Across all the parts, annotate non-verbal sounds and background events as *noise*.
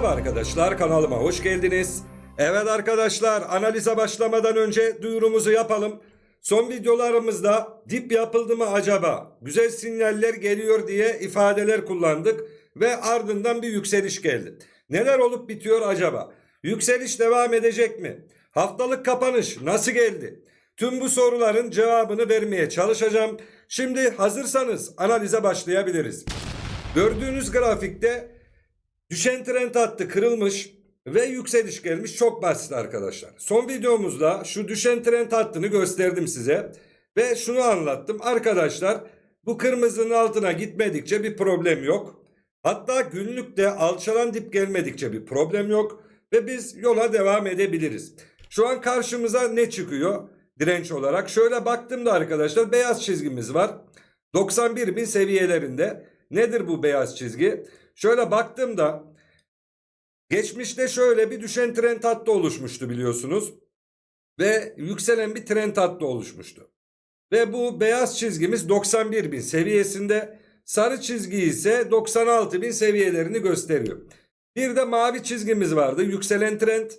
Merhaba arkadaşlar kanalıma hoş geldiniz. Evet arkadaşlar analize başlamadan önce duyurumuzu yapalım. Son videolarımızda dip yapıldı mı acaba? Güzel sinyaller geliyor diye ifadeler kullandık ve ardından bir yükseliş geldi. Neler olup bitiyor acaba? Yükseliş devam edecek mi? Haftalık kapanış nasıl geldi? Tüm bu soruların cevabını vermeye çalışacağım. Şimdi hazırsanız analize başlayabiliriz. Gördüğünüz grafikte Düşen trend hattı kırılmış ve yükseliş gelmiş çok basit arkadaşlar. Son videomuzda şu düşen trend hattını gösterdim size ve şunu anlattım. Arkadaşlar bu kırmızının altına gitmedikçe bir problem yok. Hatta günlükte alçalan dip gelmedikçe bir problem yok ve biz yola devam edebiliriz. Şu an karşımıza ne çıkıyor direnç olarak? Şöyle baktığımda arkadaşlar beyaz çizgimiz var. 91 bin seviyelerinde. Nedir bu beyaz çizgi? Şöyle baktığımda geçmişte şöyle bir düşen trend hattı oluşmuştu biliyorsunuz. Ve yükselen bir trend hattı oluşmuştu. Ve bu beyaz çizgimiz 91 bin seviyesinde. Sarı çizgi ise 96 bin seviyelerini gösteriyor. Bir de mavi çizgimiz vardı. Yükselen trend.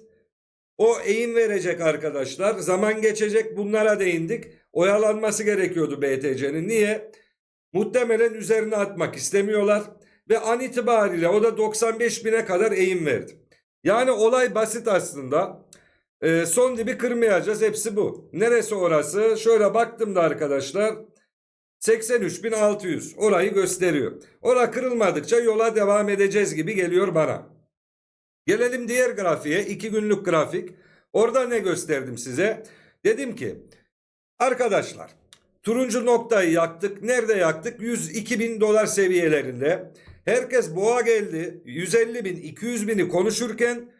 O eğim verecek arkadaşlar. Zaman geçecek. Bunlara değindik. Oyalanması gerekiyordu BTC'nin. Niye? Muhtemelen üzerine atmak istemiyorlar. Ve an itibariyle o da 95 bine kadar eğim verdi. Yani olay basit aslında. Ee, son dibi kırmayacağız. Hepsi bu. Neresi orası? Şöyle baktım da arkadaşlar. 83.600 orayı gösteriyor. Ora kırılmadıkça yola devam edeceğiz gibi geliyor bana. Gelelim diğer grafiğe. 2 günlük grafik. Orada ne gösterdim size? Dedim ki arkadaşlar turuncu noktayı yaktık. Nerede yaktık? 102 bin dolar seviyelerinde. Herkes boğa geldi. 150 bin 200 bini konuşurken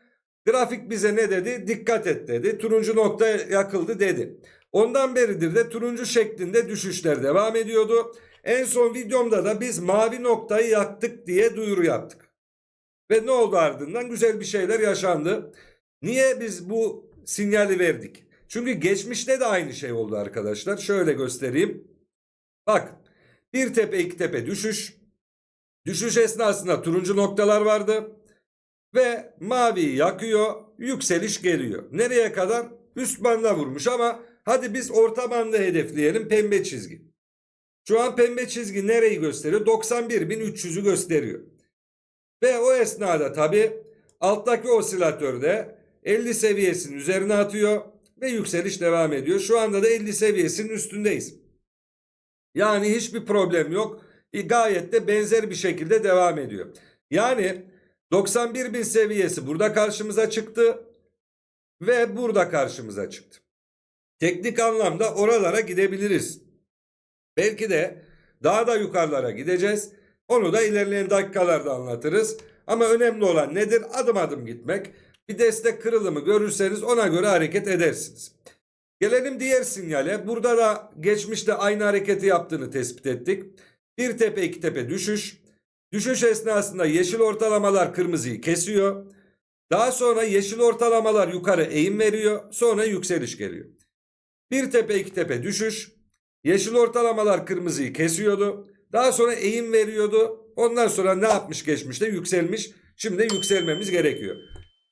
grafik bize ne dedi? Dikkat et dedi. Turuncu nokta yakıldı dedi. Ondan beridir de turuncu şeklinde düşüşler devam ediyordu. En son videomda da biz mavi noktayı yaktık diye duyuru yaptık. Ve ne oldu ardından? Güzel bir şeyler yaşandı. Niye biz bu sinyali verdik? Çünkü geçmişte de aynı şey oldu arkadaşlar. Şöyle göstereyim. Bak bir tepe iki tepe düşüş. Düşüş esnasında turuncu noktalar vardı. Ve maviyi yakıyor. Yükseliş geliyor. Nereye kadar? Üst banda vurmuş ama hadi biz orta bandı hedefleyelim pembe çizgi. Şu an pembe çizgi nereyi gösteriyor? 91.300'ü gösteriyor. Ve o esnada tabi alttaki osilatörde 50 seviyesinin üzerine atıyor ve yükseliş devam ediyor. Şu anda da 50 seviyesinin üstündeyiz. Yani hiçbir problem yok. E, Gayet de benzer bir şekilde devam ediyor. Yani 91 bin seviyesi burada karşımıza çıktı ve burada karşımıza çıktı. Teknik anlamda oralara gidebiliriz. Belki de daha da yukarılara gideceğiz. Onu da ilerleyen dakikalarda anlatırız. Ama önemli olan nedir? Adım adım gitmek. Bir destek kırılımı görürseniz ona göre hareket edersiniz. Gelelim diğer sinyale. Burada da geçmişte aynı hareketi yaptığını tespit ettik. Bir tepe iki tepe düşüş. Düşüş esnasında yeşil ortalamalar kırmızıyı kesiyor. Daha sonra yeşil ortalamalar yukarı eğim veriyor. Sonra yükseliş geliyor. Bir tepe iki tepe düşüş. Yeşil ortalamalar kırmızıyı kesiyordu. Daha sonra eğim veriyordu. Ondan sonra ne yapmış geçmişte? Yükselmiş. Şimdi yükselmemiz gerekiyor.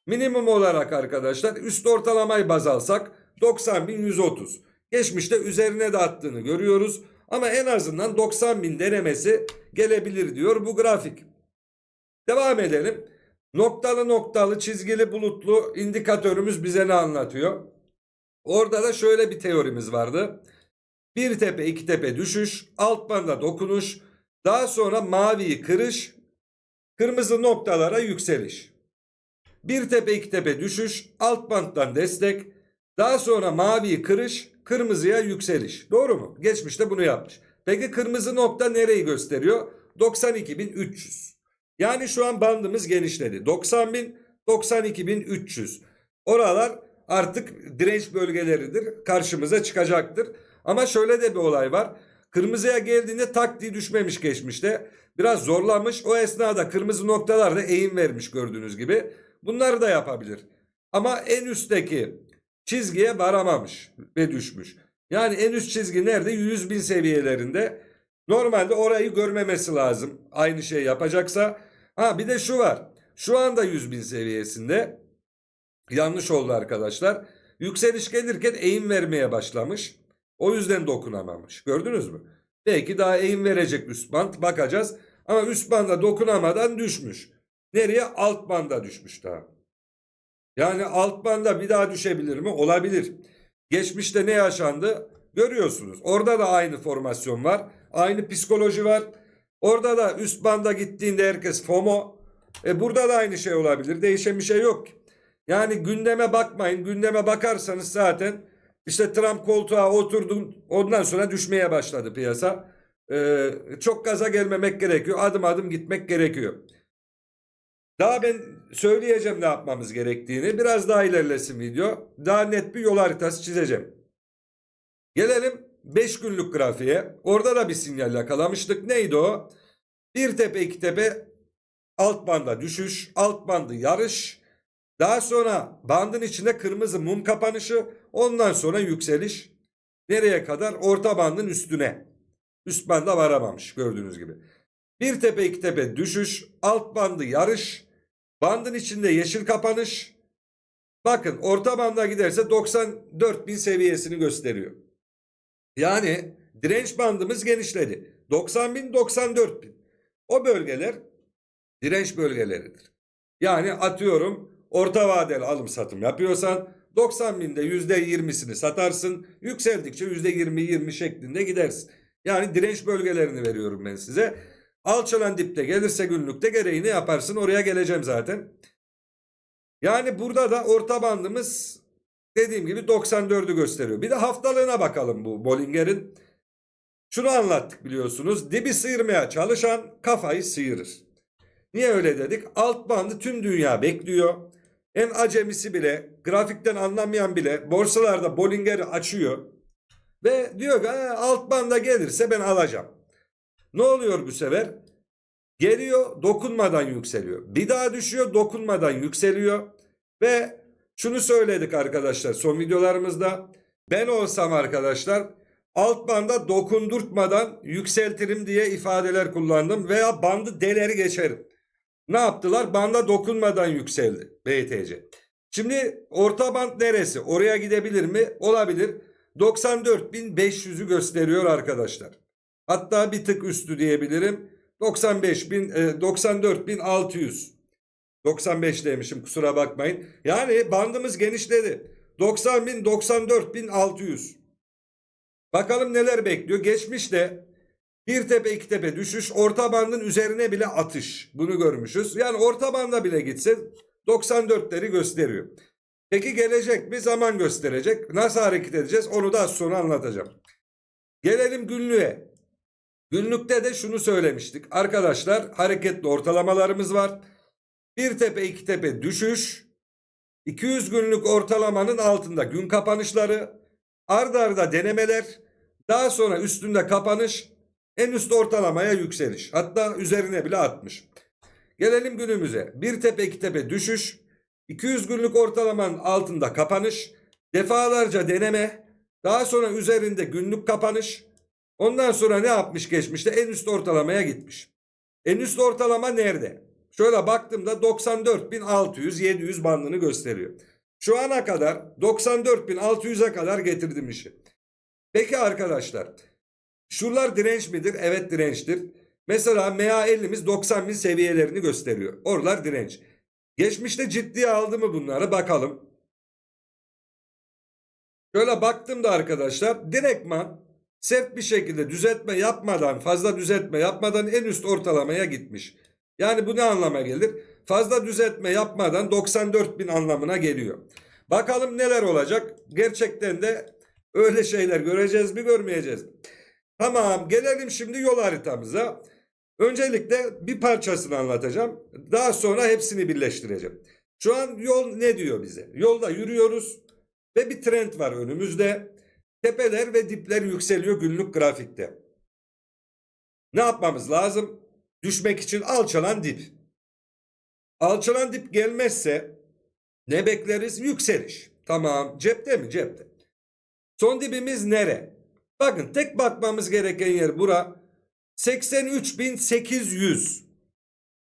Minimum olarak arkadaşlar üst ortalamayı baz alsak 90.130. Geçmişte üzerine de attığını görüyoruz. Ama en azından 90.000 denemesi gelebilir diyor bu grafik. Devam edelim. Noktalı noktalı çizgili bulutlu indikatörümüz bize ne anlatıyor? Orada da şöyle bir teorimiz vardı. Bir tepe iki tepe düşüş, alt banda dokunuş, daha sonra maviyi kırış, kırmızı noktalara yükseliş. Bir tepe iki tepe düşüş, alt banttan destek, daha sonra maviyi kırış, kırmızıya yükseliş. Doğru mu? Geçmişte bunu yapmış. Peki kırmızı nokta nereyi gösteriyor? 92.300. Yani şu an bandımız genişledi. 90.000, 92.300. Oralar artık direnç bölgeleridir. Karşımıza çıkacaktır. Ama şöyle de bir olay var. Kırmızıya geldiğinde tak diye düşmemiş geçmişte. Biraz zorlamış. O esnada kırmızı noktalar da eğim vermiş gördüğünüz gibi. Bunları da yapabilir. Ama en üstteki çizgiye varamamış ve düşmüş. Yani en üst çizgi nerede? 100 bin seviyelerinde. Normalde orayı görmemesi lazım. Aynı şey yapacaksa. Ha bir de şu var. Şu anda 100 bin seviyesinde. Yanlış oldu arkadaşlar. Yükseliş gelirken eğim vermeye başlamış. O yüzden dokunamamış. Gördünüz mü? Belki daha eğim verecek üst band. Bakacağız. Ama üst banda dokunamadan düşmüş. Nereye? Alt banda düşmüş daha. Yani alt banda bir daha düşebilir mi? Olabilir. Geçmişte ne yaşandı? Görüyorsunuz. Orada da aynı formasyon var. Aynı psikoloji var. Orada da üst banda gittiğinde herkes FOMO. E burada da aynı şey olabilir. Değişen bir şey yok. Yani gündeme bakmayın. Gündeme bakarsanız zaten işte Trump koltuğa oturdu. Ondan sonra düşmeye başladı piyasa. Ee, çok gaza gelmemek gerekiyor. Adım adım gitmek gerekiyor. Daha ben söyleyeceğim ne yapmamız gerektiğini. Biraz daha ilerlesin video. Daha net bir yol haritası çizeceğim. Gelelim 5 günlük grafiğe. Orada da bir sinyal yakalamıştık. Neydi o? Bir tepe iki tepe alt banda düşüş, alt bandı yarış. Daha sonra bandın içinde kırmızı mum kapanışı, ondan sonra yükseliş. Nereye kadar? Orta bandın üstüne. Üst banda varamamış gördüğünüz gibi. Bir tepe iki tepe düşüş, alt bandı yarış, bandın içinde yeşil kapanış. Bakın orta banda giderse 94 bin seviyesini gösteriyor. Yani direnç bandımız genişledi. 90 bin 94 bin. O bölgeler direnç bölgeleridir. Yani atıyorum orta vadeli alım satım yapıyorsan 90 binde %20'sini satarsın. Yükseldikçe %20-20 şeklinde gidersin. Yani direnç bölgelerini veriyorum ben size. Alçalan dipte gelirse günlükte gereğini yaparsın. Oraya geleceğim zaten. Yani burada da orta bandımız dediğim gibi 94'ü gösteriyor. Bir de haftalığına bakalım bu Bollinger'in. Şunu anlattık biliyorsunuz. Dibi sıyırmaya çalışan kafayı sıyırır. Niye öyle dedik? Alt bandı tüm dünya bekliyor. En acemisi bile, grafikten anlamayan bile borsalarda Bollinger'i açıyor. Ve diyor ki "Ha, alt banda gelirse ben alacağım. Ne oluyor bu sefer? Geliyor dokunmadan yükseliyor. Bir daha düşüyor dokunmadan yükseliyor. Ve şunu söyledik arkadaşlar son videolarımızda. Ben olsam arkadaşlar alt banda dokundurtmadan yükseltirim diye ifadeler kullandım. Veya bandı deleri geçerim. Ne yaptılar? Banda dokunmadan yükseldi BTC. Şimdi orta band neresi? Oraya gidebilir mi? Olabilir. 94.500'ü gösteriyor arkadaşlar. Hatta bir tık üstü diyebilirim. 95.000 e, 94.600. 95 demişim kusura bakmayın. Yani bandımız genişledi. 90.000 94.600. Bakalım neler bekliyor. Geçmişte bir tepe iki tepe düşüş orta bandın üzerine bile atış. Bunu görmüşüz. Yani orta banda bile gitse 94'leri gösteriyor. Peki gelecek mi? Zaman gösterecek. Nasıl hareket edeceğiz? Onu da az sonra anlatacağım. Gelelim günlüğe. Günlükte de şunu söylemiştik. Arkadaşlar hareketli ortalamalarımız var. Bir tepe iki tepe düşüş. 200 günlük ortalamanın altında gün kapanışları. Arda arda denemeler. Daha sonra üstünde kapanış. En üst ortalamaya yükseliş. Hatta üzerine bile atmış. Gelelim günümüze. Bir tepe iki tepe düşüş. 200 günlük ortalamanın altında kapanış. Defalarca deneme. Daha sonra üzerinde günlük kapanış. Ondan sonra ne yapmış geçmişte? En üst ortalamaya gitmiş. En üst ortalama nerede? Şöyle baktığımda 94.600-700 bandını gösteriyor. Şu ana kadar 94.600'e kadar getirdim işi. Peki arkadaşlar şuralar direnç midir? Evet dirençtir. Mesela MA50'miz 90.000 seviyelerini gösteriyor. Oralar direnç. Geçmişte ciddiye aldı mı bunları bakalım. Şöyle baktığımda arkadaşlar direktman sert bir şekilde düzeltme yapmadan fazla düzeltme yapmadan en üst ortalamaya gitmiş. Yani bu ne anlama gelir? Fazla düzeltme yapmadan 94 bin anlamına geliyor. Bakalım neler olacak? Gerçekten de öyle şeyler göreceğiz mi görmeyeceğiz mi? Tamam gelelim şimdi yol haritamıza. Öncelikle bir parçasını anlatacağım. Daha sonra hepsini birleştireceğim. Şu an yol ne diyor bize? Yolda yürüyoruz ve bir trend var önümüzde. Tepeler ve dipler yükseliyor günlük grafikte. Ne yapmamız lazım? Düşmek için alçalan dip. Alçalan dip gelmezse ne bekleriz? Yükseliş. Tamam. Cepte mi? Cepte. Son dibimiz nere? Bakın tek bakmamız gereken yer bura. 83.800.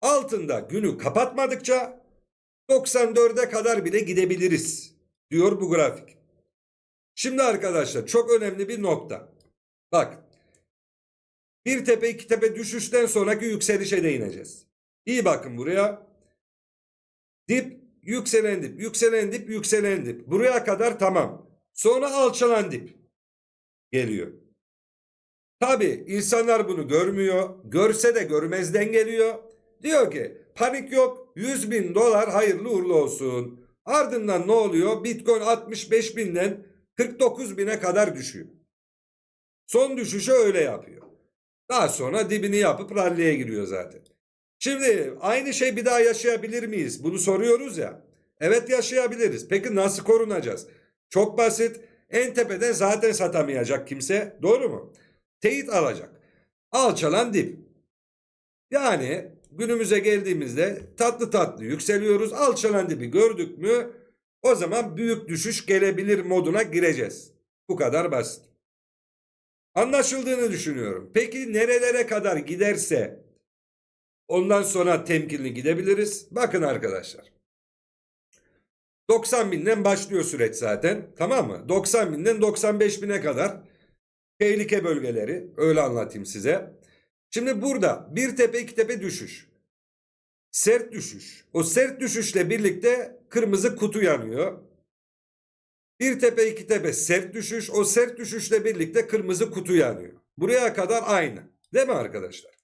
Altında günü kapatmadıkça 94'e kadar bile gidebiliriz diyor bu grafik. Şimdi arkadaşlar çok önemli bir nokta. Bak bir tepe iki tepe düşüşten sonraki yükselişe değineceğiz. İyi bakın buraya. Dip, yükselen dip, yükselen dip, yükselen dip. Buraya kadar tamam. Sonra alçalan dip geliyor. Tabi insanlar bunu görmüyor. Görse de görmezden geliyor. Diyor ki panik yok 100 bin dolar hayırlı uğurlu olsun. Ardından ne oluyor? Bitcoin 65 binden 49 bine kadar düşüyor. Son düşüşü öyle yapıyor. Daha sonra dibini yapıp ralliye giriyor zaten. Şimdi aynı şey bir daha yaşayabilir miyiz? Bunu soruyoruz ya. Evet yaşayabiliriz. Peki nasıl korunacağız? Çok basit. En tepeden zaten satamayacak kimse. Doğru mu? Teyit alacak. Alçalan dip. Yani günümüze geldiğimizde tatlı tatlı yükseliyoruz. Alçalan dibi gördük mü o zaman büyük düşüş gelebilir moduna gireceğiz. Bu kadar basit. Anlaşıldığını düşünüyorum. Peki nerelere kadar giderse ondan sonra temkinli gidebiliriz. Bakın arkadaşlar. 90 binden başlıyor süreç zaten. Tamam mı? 90 binden 95 bine kadar tehlike bölgeleri. Öyle anlatayım size. Şimdi burada bir tepe iki tepe düşüş. Sert düşüş. O sert düşüşle birlikte kırmızı kutu yanıyor. Bir tepe iki tepe sert düşüş. O sert düşüşle birlikte kırmızı kutu yanıyor. Buraya kadar aynı. Değil mi arkadaşlar?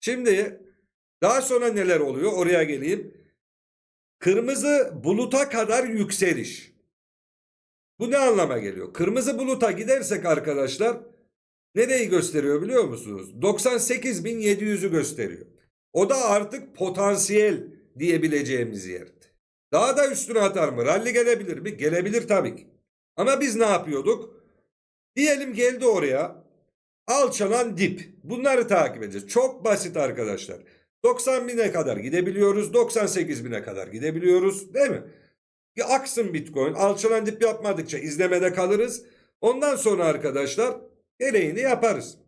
Şimdi daha sonra neler oluyor? Oraya geleyim. Kırmızı buluta kadar yükseliş. Bu ne anlama geliyor? Kırmızı buluta gidersek arkadaşlar nereyi gösteriyor biliyor musunuz? 98.700'ü gösteriyor. O da artık potansiyel diyebileceğimiz yer. Daha da üstüne atar mı? Rally gelebilir mi? Gelebilir tabii ki. Ama biz ne yapıyorduk? Diyelim geldi oraya. Alçalan dip. Bunları takip edeceğiz. Çok basit arkadaşlar. 90 bine kadar gidebiliyoruz. 98 bine kadar gidebiliyoruz. Değil mi? Bir aksın bitcoin. Alçalan dip yapmadıkça izlemede kalırız. Ondan sonra arkadaşlar gereğini yaparız.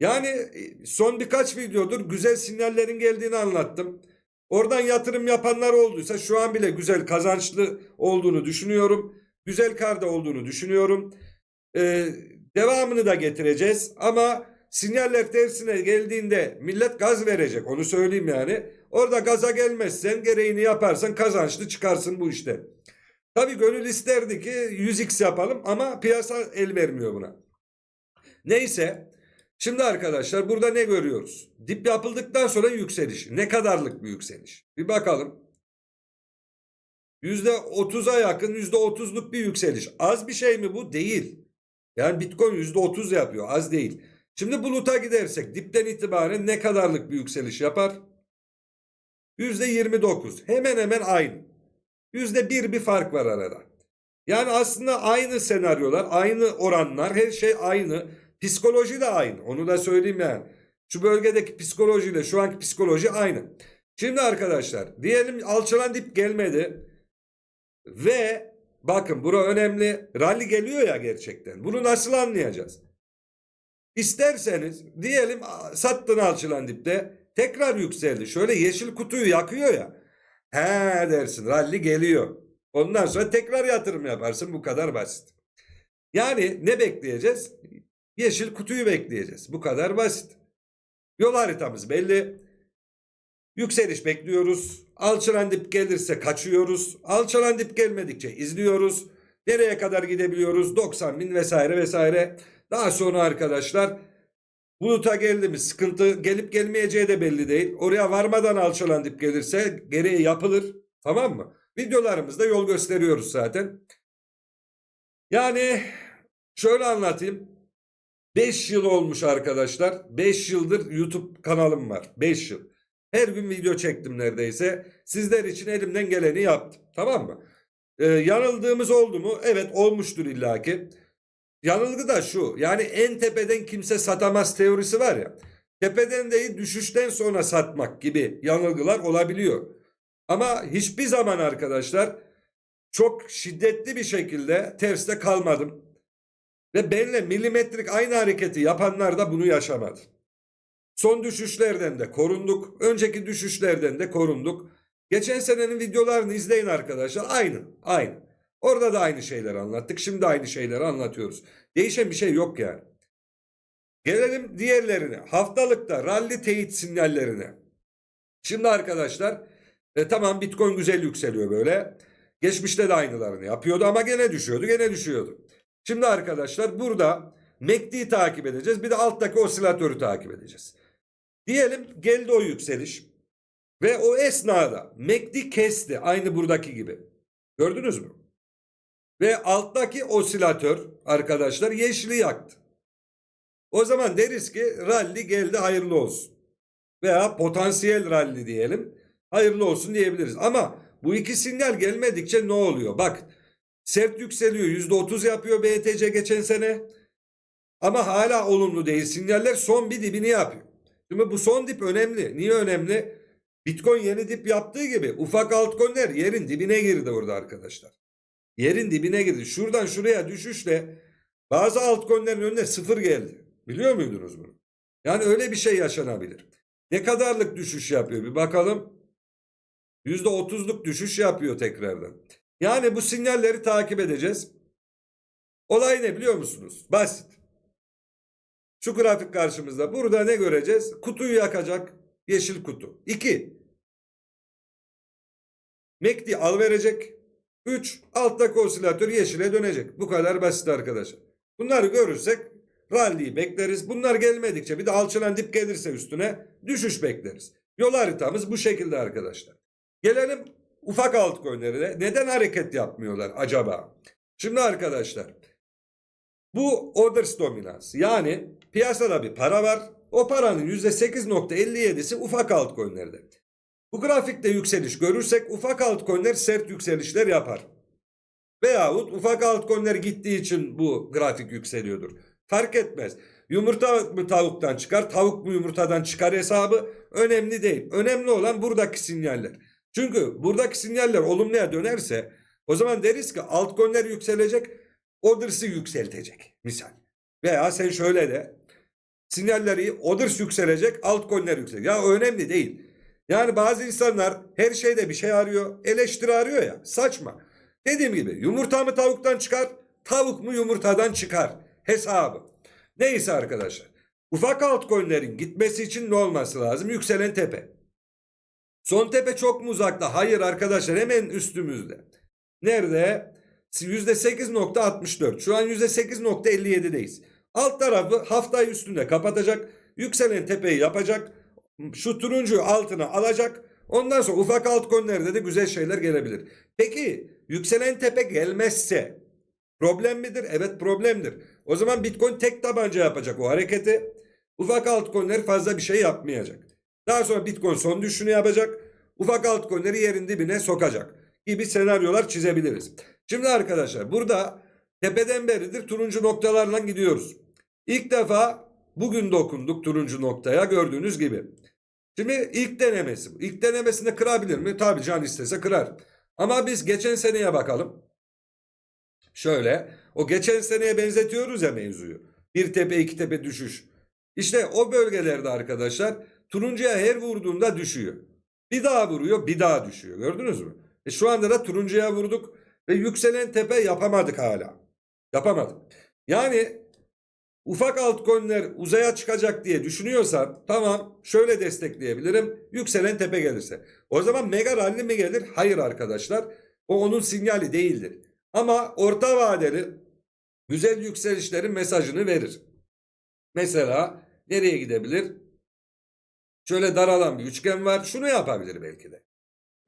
Yani e, son birkaç videodur güzel sinyallerin geldiğini anlattım. Oradan yatırım yapanlar olduysa şu an bile güzel kazançlı olduğunu düşünüyorum. Güzel karda olduğunu düşünüyorum. Ee, devamını da getireceğiz ama sinyaller tersine geldiğinde millet gaz verecek onu söyleyeyim yani. Orada gaza gelmezsen gereğini yaparsan kazançlı çıkarsın bu işte. Tabi gönül isterdi ki 100x yapalım ama piyasa el vermiyor buna. Neyse şimdi arkadaşlar burada ne görüyoruz? Dip yapıldıktan sonra yükseliş. Ne kadarlık bir yükseliş? Bir bakalım. %30'a yakın %30'luk bir yükseliş. Az bir şey mi bu? Değil. Yani Bitcoin %30 yapıyor. Az değil. Şimdi buluta gidersek dipten itibaren ne kadarlık bir yükseliş yapar? %29. Hemen hemen aynı. %1 bir fark var arada. Yani aslında aynı senaryolar, aynı oranlar, her şey aynı. Psikoloji de aynı. Onu da söyleyeyim yani. Şu bölgedeki psikolojiyle şu anki psikoloji aynı. Şimdi arkadaşlar diyelim alçalan dip gelmedi. Ve bakın bura önemli. Rally geliyor ya gerçekten. Bunu nasıl anlayacağız? İsterseniz diyelim sattın alçılan dipte tekrar yükseldi. Şöyle yeşil kutuyu yakıyor ya. He dersin rally geliyor. Ondan sonra tekrar yatırım yaparsın bu kadar basit. Yani ne bekleyeceğiz? Yeşil kutuyu bekleyeceğiz. Bu kadar basit. Yol haritamız belli. Yükseliş bekliyoruz. Alçalan dip gelirse kaçıyoruz. Alçalan dip gelmedikçe izliyoruz. Nereye kadar gidebiliyoruz? 90 bin vesaire vesaire. Daha sonra arkadaşlar buluta geldi mi sıkıntı gelip gelmeyeceği de belli değil. Oraya varmadan alçalan dip gelirse gereği yapılır. Tamam mı? Videolarımızda yol gösteriyoruz zaten. Yani şöyle anlatayım. 5 yıl olmuş arkadaşlar. 5 yıldır YouTube kanalım var. 5 yıl. Her gün video çektim neredeyse. Sizler için elimden geleni yaptım. Tamam mı? Ee, yanıldığımız oldu mu? Evet olmuştur illaki. Yanılgı da şu. Yani en tepeden kimse satamaz teorisi var ya. Tepeden değil düşüşten sonra satmak gibi yanılgılar olabiliyor. Ama hiçbir zaman arkadaşlar çok şiddetli bir şekilde terste kalmadım. Ve benle milimetrik aynı hareketi yapanlar da bunu yaşamadı. Son düşüşlerden de korunduk. Önceki düşüşlerden de korunduk. Geçen senenin videolarını izleyin arkadaşlar. Aynı, aynı. Orada da aynı şeyleri anlattık. Şimdi aynı şeyleri anlatıyoruz. Değişen bir şey yok yani. Gelelim diğerlerine. Haftalıkta rally teyit sinyallerine. Şimdi arkadaşlar e, tamam Bitcoin güzel yükseliyor böyle. Geçmişte de aynılarını yapıyordu ama gene düşüyordu gene düşüyordu. Şimdi arkadaşlar burada MACD'yi takip edeceğiz. Bir de alttaki osilatörü takip edeceğiz. Diyelim geldi o yükseliş. Ve o esnada MACD kesti. Aynı buradaki gibi. Gördünüz mü? Ve alttaki osilatör arkadaşlar yeşili yaktı. O zaman deriz ki rally geldi hayırlı olsun. Veya potansiyel rally diyelim. Hayırlı olsun diyebiliriz. Ama bu iki sinyal gelmedikçe ne oluyor? Bak sert yükseliyor. %30 yapıyor BTC geçen sene. Ama hala olumlu değil. Sinyaller son bir dibini yapıyor. Şimdi bu son dip önemli. Niye önemli? Bitcoin yeni dip yaptığı gibi ufak altcoin'ler yerin dibine girdi orada arkadaşlar. Yerin dibine girdi. Şuradan şuraya düşüşle bazı altcoin'lerin önüne sıfır geldi. Biliyor muydunuz bunu? Yani öyle bir şey yaşanabilir. Ne kadarlık düşüş yapıyor bir bakalım. %30'luk düşüş yapıyor tekrardan. Yani bu sinyalleri takip edeceğiz. Olay ne biliyor musunuz? Basit. Şu grafik karşımızda. Burada ne göreceğiz? Kutuyu yakacak yeşil kutu. 2. MACD al verecek. 3. Alttaki osilatör yeşile dönecek. Bu kadar basit arkadaşlar. Bunları görürsek rally'yi bekleriz. Bunlar gelmedikçe bir de alçılan dip gelirse üstüne düşüş bekleriz. Yol haritamız bu şekilde arkadaşlar. Gelelim ufak altcoin'lere. Neden hareket yapmıyorlar acaba? Şimdi arkadaşlar bu orders dominans yani piyasada bir para var. O paranın %8.57'si ufak altcoin'lerde. Bu grafikte yükseliş görürsek ufak altcoin'ler sert yükselişler yapar. Veyahut ufak altcoin'ler gittiği için bu grafik yükseliyordur. Fark etmez. Yumurta mı tavuktan çıkar, tavuk mu yumurtadan çıkar hesabı önemli değil. Önemli olan buradaki sinyaller. Çünkü buradaki sinyaller olumluya dönerse o zaman deriz ki altcoin'ler yükselecek, orders'ı yükseltecek misal. Veya sen şöyle de sinyalleri orders yükselecek, altcoin'ler yükselecek. Ya önemli değil. Yani bazı insanlar her şeyde bir şey arıyor, eleştiri arıyor ya. Saçma. Dediğim gibi yumurta mı tavuktan çıkar, tavuk mu yumurtadan çıkar hesabı. Neyse arkadaşlar. Ufak altcoin'lerin gitmesi için ne olması lazım? Yükselen tepe. Son tepe çok mu uzakta? Hayır arkadaşlar hemen üstümüzde. Nerede? %8.64. Şu an %8.57'deyiz. Alt tarafı haftayı üstünde kapatacak. Yükselen tepeyi yapacak. Şu turuncu altına alacak. Ondan sonra ufak altcoin'lerde de güzel şeyler gelebilir. Peki yükselen tepe gelmezse problem midir? Evet problemdir. O zaman Bitcoin tek tabanca yapacak o hareketi. Ufak altcoin'ler fazla bir şey yapmayacak. Daha sonra Bitcoin son düşüşünü yapacak. Ufak altcoin'leri yerin dibine sokacak gibi senaryolar çizebiliriz. Şimdi arkadaşlar burada tepeden beridir turuncu noktalarla gidiyoruz. İlk defa bugün dokunduk turuncu noktaya gördüğünüz gibi. Şimdi ilk denemesi. İlk denemesinde kırabilir mi? Tabii can istese kırar. Ama biz geçen seneye bakalım. Şöyle o geçen seneye benzetiyoruz ya mevzuyu. Bir tepe iki tepe düşüş. İşte o bölgelerde arkadaşlar turuncuya her vurduğunda düşüyor. Bir daha vuruyor bir daha düşüyor. Gördünüz mü? E şu anda da turuncuya vurduk ve yükselen tepe yapamadık hala. Yapamadık. Yani ufak altcoin'ler uzaya çıkacak diye düşünüyorsan tamam şöyle destekleyebilirim. Yükselen tepe gelirse. O zaman mega rally mi gelir? Hayır arkadaşlar. O onun sinyali değildir. Ama orta vadeli güzel yükselişlerin mesajını verir. Mesela nereye gidebilir? Şöyle daralan bir üçgen var. Şunu yapabilir belki de.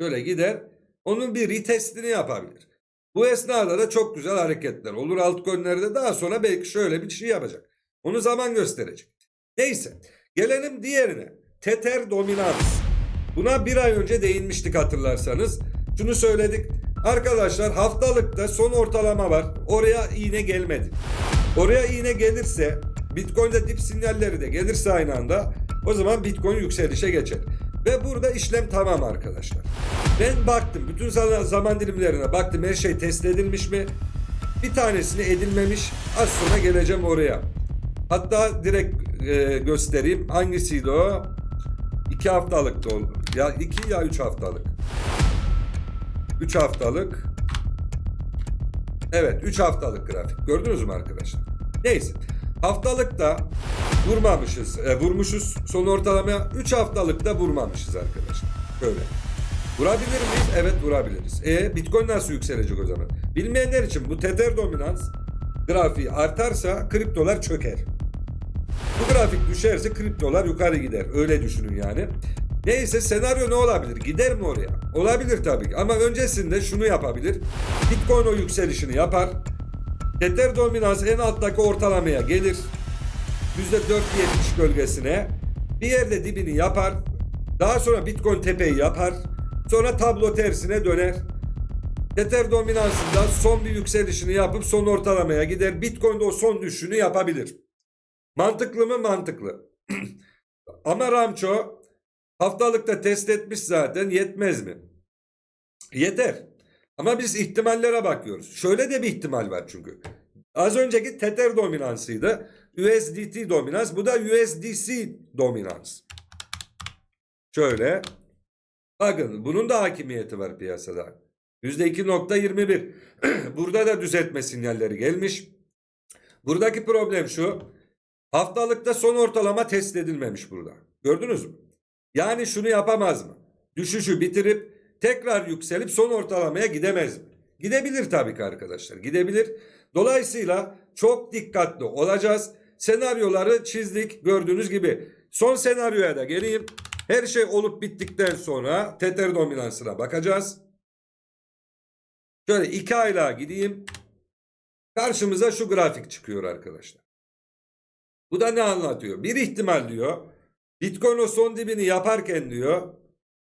Şöyle gider. Onun bir retestini yapabilir. Bu esnada da çok güzel hareketler olur altcoin'lerde. Daha sonra belki şöyle bir şey yapacak. Onu zaman gösterecek. Neyse. Gelelim diğerine. Tether dominans. Buna bir ay önce değinmiştik hatırlarsanız. Şunu söyledik. Arkadaşlar haftalıkta son ortalama var. Oraya iğne gelmedi. Oraya iğne gelirse Bitcoin'de dip sinyalleri de gelirse aynı anda o zaman Bitcoin yükselişe geçer. Ve burada işlem tamam arkadaşlar. Ben baktım bütün zaman, dilimlerine baktım her şey test edilmiş mi? Bir tanesini edilmemiş. Az sonra geleceğim oraya. Hatta direkt e, göstereyim. Hangisiydi o? 2 haftalık oldu. Ya 2 ya 3 haftalık. 3 haftalık. Evet 3 haftalık grafik. Gördünüz mü arkadaşlar? Neyse. Haftalıkta vurmamışız. E, vurmuşuz son ortalamaya. 3 haftalıkta vurmamışız arkadaşlar. Böyle. Vurabilir miyiz? Evet vurabiliriz. E Bitcoin nasıl yükselecek o zaman? Bilmeyenler için bu tether dominans grafiği artarsa kriptolar çöker. Bu grafik düşerse kriptolar yukarı gider. Öyle düşünün yani. Neyse senaryo ne olabilir? Gider mi oraya? Olabilir tabii ki. Ama öncesinde şunu yapabilir. Bitcoin o yükselişini yapar. Tether dominans en alttaki ortalamaya gelir. %4.70 bölgesine. Bir yerde dibini yapar. Daha sonra Bitcoin tepeyi yapar. Sonra tablo tersine döner. Tether dominansında son bir yükselişini yapıp son ortalamaya gider. Bitcoin de o son düşüşünü yapabilir. Mantıklı mı? Mantıklı. *clears throat* Ama Ramço haftalıkta test etmiş zaten yetmez mi? Yeter. Ama biz ihtimallere bakıyoruz. Şöyle de bir ihtimal var çünkü. Az önceki Tether dominansıydı. USDT dominans. Bu da USDC dominans. Şöyle. Bakın bunun da hakimiyeti var piyasada. %2.21. *clears throat* Burada da düzeltme sinyalleri gelmiş. Buradaki problem şu. Haftalıkta son ortalama test edilmemiş burada. Gördünüz mü? Yani şunu yapamaz mı? Düşüşü bitirip tekrar yükselip son ortalamaya gidemez mi? Gidebilir tabii ki arkadaşlar. Gidebilir. Dolayısıyla çok dikkatli olacağız. Senaryoları çizdik gördüğünüz gibi. Son senaryoya da geleyim. Her şey olup bittikten sonra Tether dominansına bakacağız. Şöyle iki aylığa gideyim. Karşımıza şu grafik çıkıyor arkadaşlar. Bu da ne anlatıyor? Bir ihtimal diyor. Bitcoin o son dibini yaparken diyor.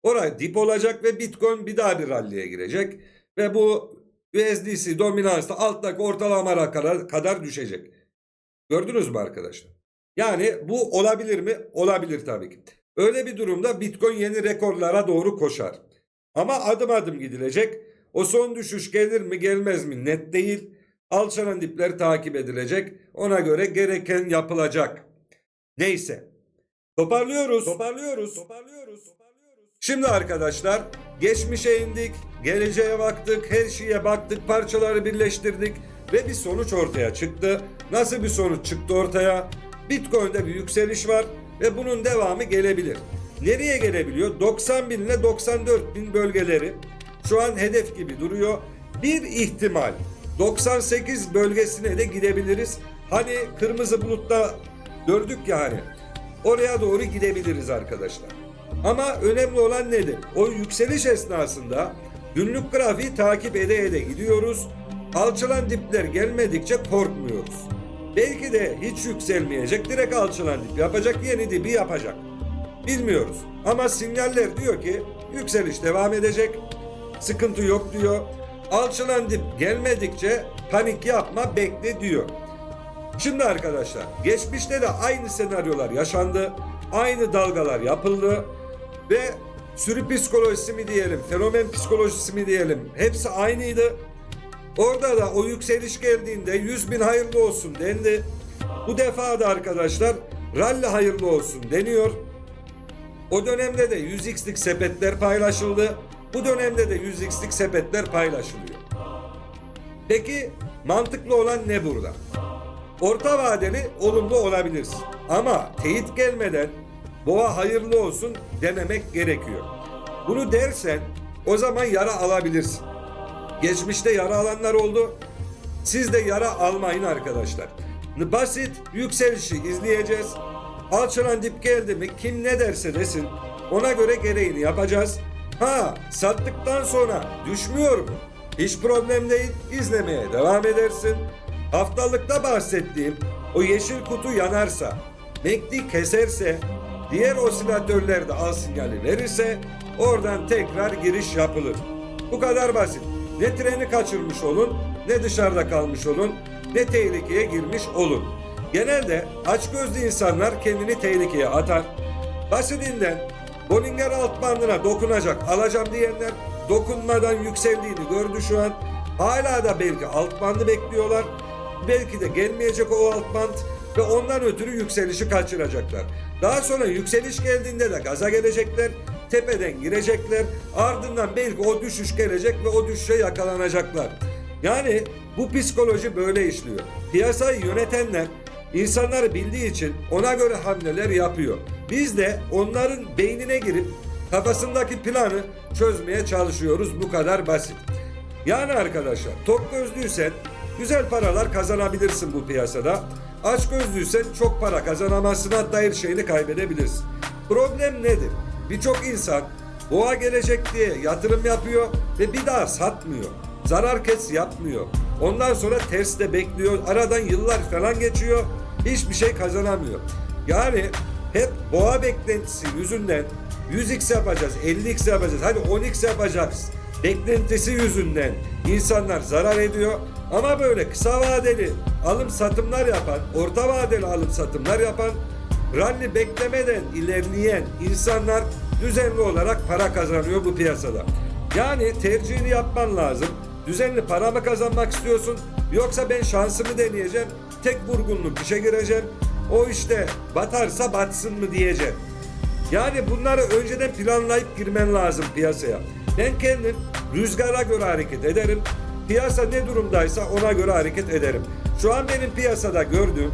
Oraya dip olacak ve Bitcoin bir daha bir ralliye girecek. Ve bu USDC dominansta alttaki ortalama kadar, kadar düşecek. Gördünüz mü arkadaşlar? Yani bu olabilir mi? Olabilir tabii ki. Öyle bir durumda Bitcoin yeni rekorlara doğru koşar. Ama adım adım gidilecek. O son düşüş gelir mi gelmez mi net değil. Alçalan dipler takip edilecek. Ona göre gereken yapılacak. Neyse. Toparlıyoruz. Toparlıyoruz. Toparlıyoruz. Şimdi arkadaşlar geçmişe indik, geleceğe baktık, her şeye baktık, parçaları birleştirdik ve bir sonuç ortaya çıktı. Nasıl bir sonuç çıktı ortaya? Bitcoin'de bir yükseliş var ve bunun devamı gelebilir. Nereye gelebiliyor? 90 bin ile 94 bin bölgeleri şu an hedef gibi duruyor. Bir ihtimal 98 bölgesine de gidebiliriz. Hani kırmızı bulutta gördük ya hani. Oraya doğru gidebiliriz arkadaşlar. Ama önemli olan nedir? O yükseliş esnasında günlük grafiği takip ede ede gidiyoruz. Alçalan dipler gelmedikçe korkmuyoruz. Belki de hiç yükselmeyecek, direkt alçalan dip yapacak, yeni dibi yapacak. Bilmiyoruz. Ama sinyaller diyor ki yükseliş devam edecek. Sıkıntı yok diyor. Alçalan dip gelmedikçe panik yapma bekle diyor. Şimdi arkadaşlar geçmişte de aynı senaryolar yaşandı. Aynı dalgalar yapıldı. Ve sürü psikolojisi mi diyelim, fenomen psikolojisi mi diyelim hepsi aynıydı. Orada da o yükseliş geldiğinde 100 bin hayırlı olsun dendi. Bu defa da arkadaşlar rally hayırlı olsun deniyor. O dönemde de 100x'lik sepetler paylaşıldı. Bu dönemde de 100x'lik sepetler paylaşılıyor. Peki mantıklı olan ne burada? Orta vadeli olumlu olabilirsin. Ama teyit gelmeden boğa hayırlı olsun dememek gerekiyor. Bunu dersen o zaman yara alabilirsin. Geçmişte yara alanlar oldu. Siz de yara almayın arkadaşlar. Basit yükselişi izleyeceğiz. Alçalan dip geldi mi kim ne derse desin ona göre gereğini yapacağız. Ha sattıktan sonra düşmüyor mu? Hiç problem değil izlemeye devam edersin. Haftalıkta bahsettiğim o yeşil kutu yanarsa, MACD keserse, diğer osilatörler de al sinyali verirse oradan tekrar giriş yapılır. Bu kadar basit. Ne treni kaçırmış olun, ne dışarıda kalmış olun, ne tehlikeye girmiş olun. Genelde açgözlü insanlar kendini tehlikeye atar. Basitinden Bollinger alt bandına dokunacak alacağım diyenler dokunmadan yükseldiğini gördü şu an. Hala da belki alt bandı bekliyorlar. Belki de gelmeyecek o alt band. Ve ondan ötürü yükselişi kaçıracaklar. Daha sonra yükseliş geldiğinde de gaza gelecekler, tepeden girecekler, ardından belki o düşüş gelecek ve o düşüşe yakalanacaklar. Yani bu psikoloji böyle işliyor. Piyasayı yönetenler insanları bildiği için ona göre hamleler yapıyor. Biz de onların beynine girip kafasındaki planı çözmeye çalışıyoruz. Bu kadar basit. Yani arkadaşlar tok gözlüysen güzel paralar kazanabilirsin bu piyasada. Aç gözlüysen çok para kazanamazsın hatta her şeyini kaybedebilirsin. Problem nedir? Birçok insan boğa gelecek diye yatırım yapıyor ve bir daha satmıyor. Zarar kes yapmıyor. Ondan sonra ters de bekliyor. Aradan yıllar falan geçiyor. Hiçbir şey kazanamıyor. Yani hep boğa beklentisi yüzünden 100x yapacağız, 50x yapacağız, hadi 10x yapacağız. Beklentisi yüzünden insanlar zarar ediyor. Ama böyle kısa vadeli alım satımlar yapan, orta vadeli alım satımlar yapan, rally beklemeden ilerleyen insanlar düzenli olarak para kazanıyor bu piyasada. Yani tercihini yapman lazım. Düzenli para mı kazanmak istiyorsun yoksa ben şansımı deneyeceğim, tek vurgunluk işe gireceğim, o işte batarsa batsın mı diyeceğim. Yani bunları önceden planlayıp girmen lazım piyasaya. Ben kendim rüzgara göre hareket ederim. Piyasa ne durumdaysa ona göre hareket ederim. Şu an benim piyasada gördüğüm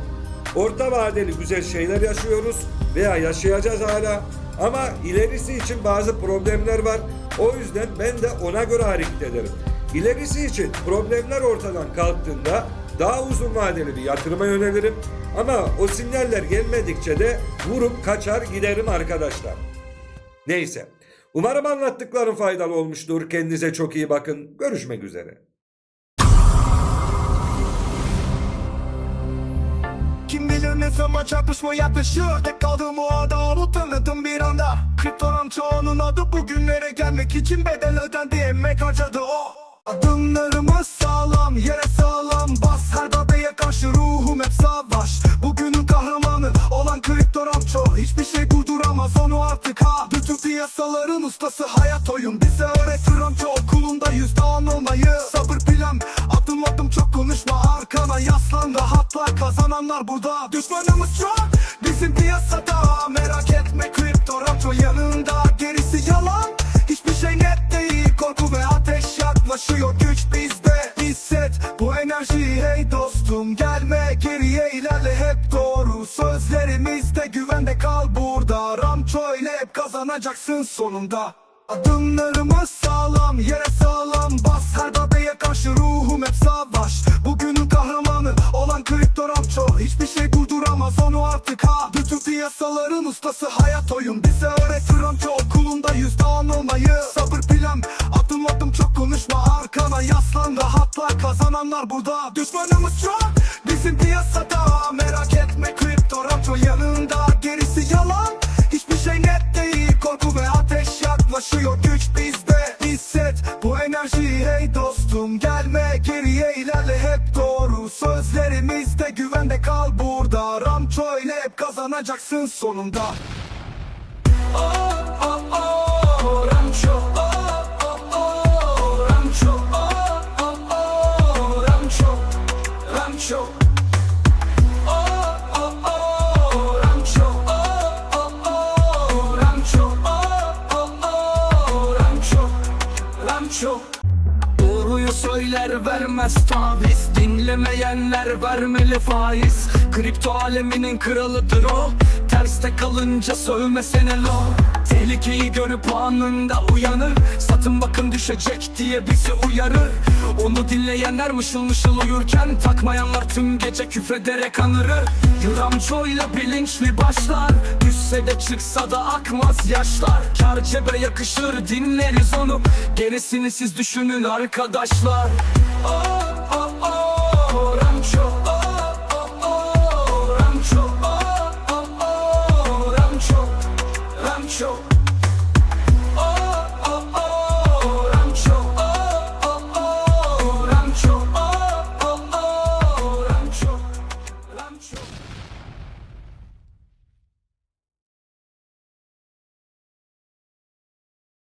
orta vadeli güzel şeyler yaşıyoruz veya yaşayacağız hala. Ama ilerisi için bazı problemler var. O yüzden ben de ona göre hareket ederim. İlerisi için problemler ortadan kalktığında daha uzun vadeli bir yatırıma yönelirim. Ama o sinyaller gelmedikçe de vurup kaçar giderim arkadaşlar. Neyse. Umarım anlattıklarım faydalı olmuştur. Kendinize çok iyi bakın. Görüşmek üzere. Kim bilir ne zaman çarpışma yaklaşıyor Tek kaldığım o ada onu tanıdım bir anda Kriptonun çoğunun adı bugünlere gelmek için bedel ödendi emek harcadı o Adımlarımız sağlam yere sağlam bas Her darbeye karşı ruhum hep savaş Hiçbir şey durduramaz onu artık ha. Bütün piyasaların ustası hayat oyun. Bize öğretir Ramço okulunda yüzde on olmayı. Sabır plan adım adım çok konuşma. Arkana yaslan Rahatla. Kazananlar burada. Düşmanımız çok. Bizim piyasada. Merak etme kripto Ramço yanında. Gerisi yalan. Hiçbir şey net değil. Korku ve ateş yaklaşıyor. Güç bizde. Hisset bu enerjiyi hey dostum. Gelme geriye ilerle hep Sözlerimizde güvende kal burada. Ramço ile hep kazanacaksın sonunda Adımlarımız sağlam yere sağlam bas. Her darbeye karşı ruhum hep savaş. Bugünün kahramanı olan kripto Ramço Hiçbir şey durduramaz onu artık ha. Bütün piyasaların ustası hayat oyun. Bize öğretir Ramço okulunda yüzde on olmayı. Sabır plan adım adım çok konuşma. Arkana yaslan Rahatla kazananlar burada. Düşmanımız çok bizim piyasada. Merak etme kripto Ramço yanında Gerisi yalan. Hiçbir şey net değil Korku ve ateş yaklaşıyor güç bizde Hisset bu enerjiyi hey dostum Gelme geriye ilerle hep doğru Sözlerimizde güvende kal burada Ramço ile hep kazanacaksın sonunda Oh oh oh Ramço oh oh oh Ramço oh oh oh Ramço Ramço söyler vermez taviz. Dinlemeyenler vermeli faiz. Kripto aleminin kralıdır o. Terste kalınca sövmesene lo. Tehlikeyi görüp anında uyanır. Satın bakın düşecek diye bizi uyarır Onu dinleyenler mışıl mışıl uyurken Takmayanlar tüm gece küfrederek anırır. Yıramçoyla bilinçli başlar. Düşse de çıksa da akmaz yaşlar. Kar cebe yakışır dinleriz onu. Gerisini siz düşünün arkadaşlar. Oh oh oh